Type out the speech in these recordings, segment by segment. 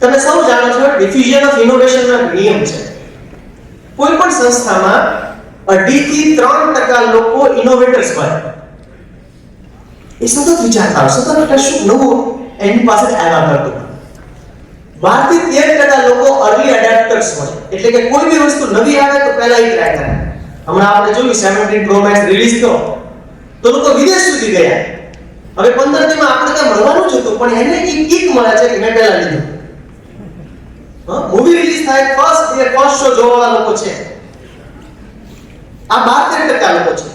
તમે સૌ જાણો છો ડિફ્યુઝન ઓફ ઇનોવેશન ના નિયમ છે. કોઈ પણ સંસ્થામાં અઢી થી ત્રણ ટકા લોકો ઇનોવેટર્સ હોય. એ સતત વિચારતા હોય, સતત કશું નવું એની પાસે આવ્યા કરતું બારથી તેર ટકા લોકો અર્લી એડેપ્ટર્સ હોય. એટલે કે કોઈ બી વસ્તુ નવી આવે તો પહેલા એ ટ્રાય કરે. હમણાં આપણે જોયું 17 પ્રો મેક્સ રિલીઝ થયો. તો લોકો વિદેશ સુધી ગયા. હવે 15 દીમાં આપણે ત્યાં મળવાનું જ હતું, પણ એને એક કિક મળે છે કે મેં પહેલા લીધું. મૂવી રિલીઝ થાય ફર્સ્ટ ડે ફર્સ્ટ શો જોવાવાળા લોકો છે. આ 12 ટકા લોકો છે.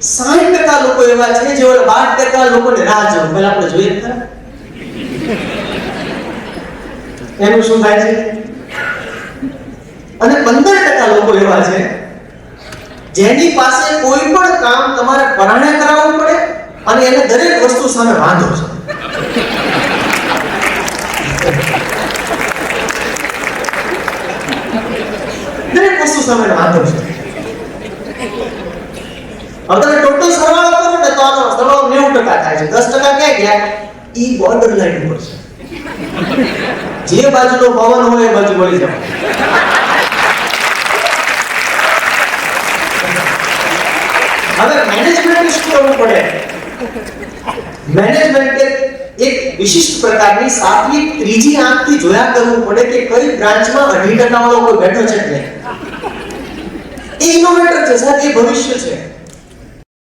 60 ટકા લોકો એવા છે જેઓ 12 ટકા લોકોને રાહ જોવે. પહેલા આપણે જોઈએ જ ખરા. એનું શું થાય છે? અને 15 ટકા લોકો એવા છે જેની પાસે કોઈ પણ કામ તમારે પરાણે કરાવવું પડે અને એને દરેક વસ્તુ સામે વાંધો છે. દરેક વસ્તુ સામે વાંધો છે. હવે તમે ટોટલ સરવાળો કરો ને તો આનો સરવાળો 90% થાય છે. 10% ક્યાં ગયા? ઈ બોર્ડર લાઈન ઉપર છે. જે બાજુનો પવન હોય એ બાજુ વળી જાય હવે મેનેજમેન્ટ શું કરવું પડે? મેનેજમેન્ટે એક વિશિષ્ટ પ્રકારની સાતમી ત્રીજી આંખથી જોયા કરવું પડે કે કઈ બ્રાન્ચમાં અઢી ટકા વાળો કોઈ બેઠો છે કે નહીં. ઇનોવેટર છે સાહેબ એ ભવિષ્ય છે.